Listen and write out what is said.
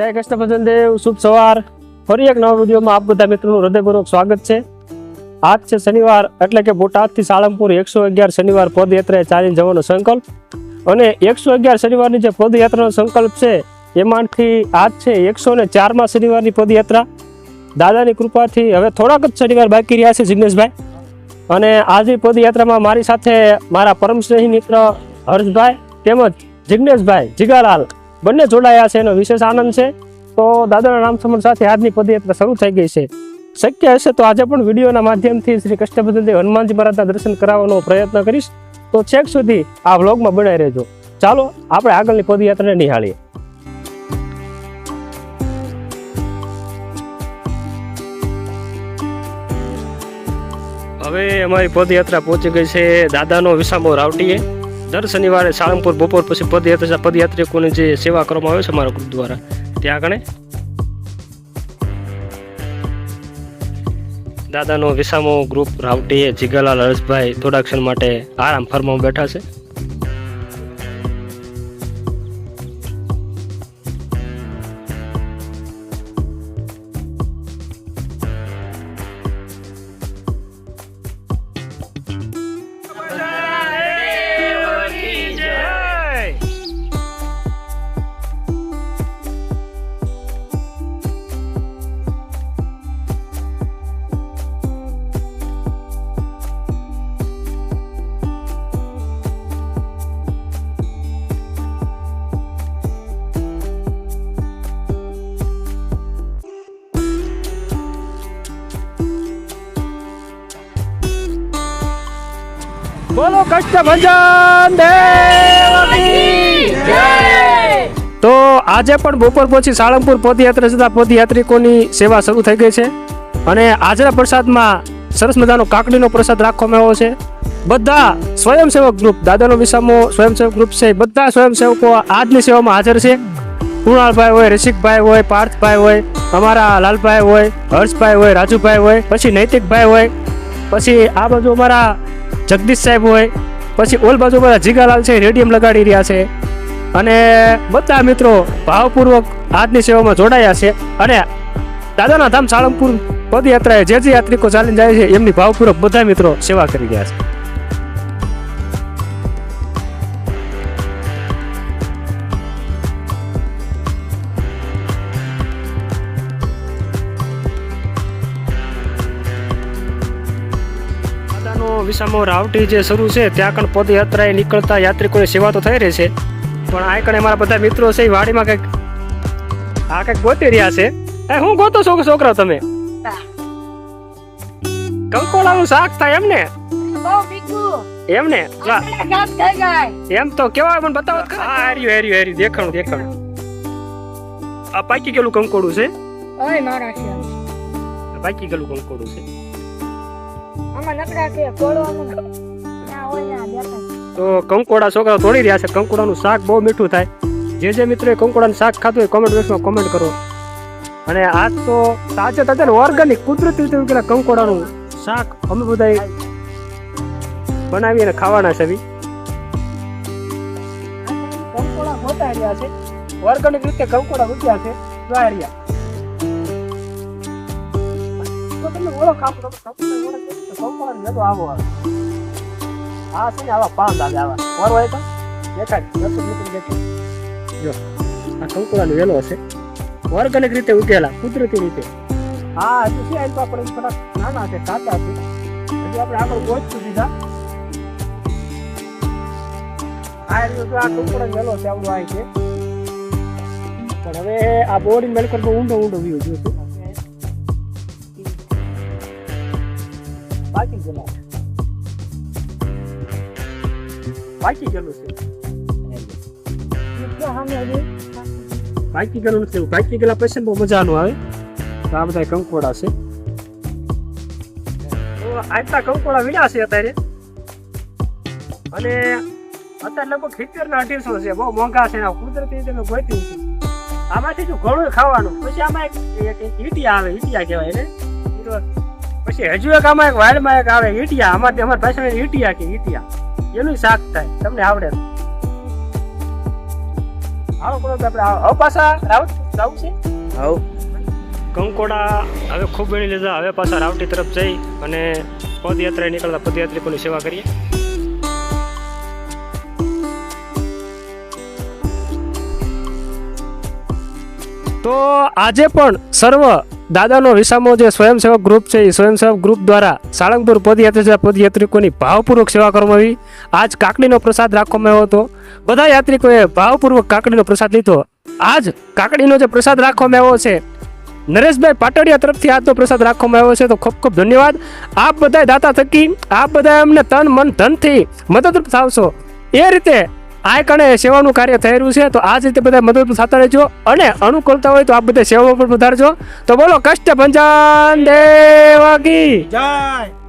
જય કૃષ્ણ ભજન દેવ, શુભ સવાર. ફરી એક નવા વિડીયોમાં આપ બધા મિત્રોનું હૃદયપૂર્વક સ્વાગત છે. આજ છે શનિવાર, એટલે કે બોટાદથી સાળંગપુર એકસો અગિયાર શનિવાર પદયાત્રાએ ચાલીને જવાનો સંકલ્પ. અને એકસો અગિયાર શનિવારની જે પદયાત્રાનો સંકલ્પ છે, એમાંથી આજ છે એકસો ને ચારમાં શનિવારની પદયાત્રા. દાદાની કૃપાથી હવે થોડાક જ શનિવાર બાકી રહ્યા છે જિગ્નેશભાઈ. અને આજે પદયાત્રામાં મારી સાથે મારા પરમ સ્નેહી મિત્ર હર્ષભાઈ તેમજ જિગ્નેશભાઈ જીગાલાલ. બંને જોડાયા છે એનો વિશેષ આનંદ છે. તો દાદાના નામ સમર સાથે આજની પદયાત્રા શરૂ થઈ ગઈ છે. શક્ય હશે તો આજે પણ વિડીયોના માધ્યમથી શ્રી કષ્ટભજનદેવ હનુમાનજી મહારાજના દર્શન કરાવવાનો પ્રયત્ન કરીશ. તો છેક સુધી આ વ્લોગમાં બનાવી રહેજો. ચાલો, આપણે આગળની પદયાત્રાને નિહાળીએ. હવે અમારી પદયાત્રા પહોંચી ગઈ છે દાદાનો વિસામો રાવટીએ. દર શનિવારે સાળંગપુર, બપોર પછી પદયાત્રા પદયાત્રિકોની જે સેવા કરવામાં આવે છે અમારા ગ્રુપ દ્વારા ત્યાં આગળ દાદાનો વિસામો ગ્રુપ રાવટીએ, જીગાલાલ, હર્ષભાઈ થોડા ક્ષણ માટે આરામ ફરમામાં બેઠા છે. બોલો કષ્ટ ભંજન તો આજે પણ બપોર પછી સાળંગપુર પદયાત્રા જતા પદયાત્રિકોની સેવા શરૂ થઈ ગઈ છે. અને આજના પ્રસાદમાં સરસ મજાનો કાકડીનો પ્રસાદ રાખવામાં આવ્યો છે. બધા સ્વયંસેવક ગ્રુપ દાદાનો વિસામો સ્વયંસેવક ગ્રુપ છે. બધા સ્વયંસેવકો આજની સેવામાં હાજર છે. કુણાલભાઈ હોય રસિકભાઈ હોય પાર્થભાઈ હોય અમારા લાલભાઈ હોય હર્ષભાઈ હોય રાજુભાઈ હોય પછી નૈતિકભાઈ હોય પછી આ બાજુ અમારા જગદીશ સાહેબ હોય, પછી ઓલ બાજુ અમારા જીગાલાલ છે, રેડિયમ લગાડી રહ્યા છે. અને બધા મિત્રો ભાવપૂર્વક આજની સેવામાં જોડાયા છે. અને દાદાના ધામ સાળંગપુર પદયાત્રાએ જે જે યાત્રિકો ચાલીને જાય છે, એમની ભાવપૂર્વક બધા મિત્રો સેવા કરી રહ્યા છે. વિસામો રાવટી જે શરૂ છે ત્યાં પણ પદયાત્રાએ નીકળતા યાત્રિકોની સેવા તો થઈ રહી છે. પણ આ કણે મારા બધા મિત્રો છે એ વાડીમાં કંઈક આ કંઈક ગોતી રહ્યા છે. એ હું ગોતો છો છોકરા તમે? કંકોડાનું શાક થાય એમ ને એમ ને એમ તો કેવા મને બતાવો. હેર્યું હેર્યું હેર્યું. દેખાણું દેખાણું. આ પાકી ગયેલું કંકોડું છે? પાકી ગયેલું કંકોડું છે. તો કંકોડા છોકરા તોડી રહ્યા છે. કંકોડાનું શાક બહુ મીઠું થાય. જે જે મિત્રોએ કંકોડાનું શાક ખાતું હોય કોમેન્ટ બોક્સમાં કોમેન્ટ કરો. અને આ તો તાજે તાજે ઓર્ગેનિક કુદરતી રીતે ઉગેલા કંકોડાનું શાક અમે બધા બનાવી અને ખાવાના છે કંકોડા મોટા રહ્યા છે. ઓર્ગેનિક રીતે કંકોડા ઉગ્યા છે. જો રહ્યા. તો તમે ઓળખ આપો તમે ઓળખ કેવી રીતે? કંકોડાનો આવો આ છે ને આવા. પાન આવે તો આ કંકુડાનો વેલો હશે ઓર્ગેનિક રીતે ઉગેલા કુદરતી રીતે. હા, હજુ છે તો આપણે થોડા નાના છે કાચા છે. હજુ આપણે આગળ પહોંચશું દીધા આ તો આ કંકુડાનો વેલો છે આવડો આ છે. પણ હવે આ બોર્ડિંગ મેલકર ઊંડો ઊંડો વ્યૂ જોયું ગયેલા બાકી ગયેલું છે બાકી ગયેલું નથી બાકી ગયેલા પછી બહુ મજાનું આવે તો આ બધા કંકોડા છે તો આટલા કંકોડા વીણ્યા છે અત્યારે અને અત્યારે લગભગ સિત્તેર ના અઢીસો છે બહુ મોંઘા છે કુદરતી રીતે ગોતી છે આમાંથી જો ઘણું ખાવાનું પછી આમાં એક ઈટિયા આવે ઈટિયા કહેવાય ને ઈ તો પછી હજુ એક આમાં એક વાયરમાં એક આવે ઈટિયા. અમારે અમારી પાસે ઈટિયા કે ઈટિયા. એનું શાક થાય. તમને આવડે આવો કરો આપણે આવો. પાછા. રાઉત જવું છે? હવ કંકોડા હવે ખૂબ ગણી લીધા. હવે પાછા રાવટી તરફ જઈ અને પદયાત્રાએ નીકળતા પદયાત્રિકોની સેવા કરીએ. તો આજે પણ સર્વ દાદાનો વિસામો જે સ્વયંસેવક ગ્રુપ છે એ સ્વયંસેવક ગ્રુપ દ્વારા સાળંગપુર પદયાત્રા પદયાત્રિકોની ભાવપૂર્વક સેવા કરવામાં આવી. આજ કાકડીનો પ્રસાદ રાખવામાં આવ્યો હતો. બધા યાત્રિકોએ ભાવપૂર્વક કાકડીનો પ્રસાદ લીધો. આજ કાકડીનો જે પ્રસાદ રાખવામાં આવ્યો છે, નરેશભાઈ પાટડિયા તરફથી આજનો પ્રસાદ રાખવામાં આવ્યો છે, તો ખૂબ ખૂબ ધન્યવાદ. આપ બધા દાતા થકી, આપ બધા અમને તન, મન, ધનથી મદદરૂપ થાવશો. એ રીતે આ કણે સેવાનું કાર્ય થઈ રહ્યું છે, તો આ જ રીતે બધા મદદ થતા રહેજો અને અનુકૂળતા હોય તો આ બધા સેવામાં પણ વધારજો તો બોલો, કષ્ટ ભંજન દેવાગી. જય.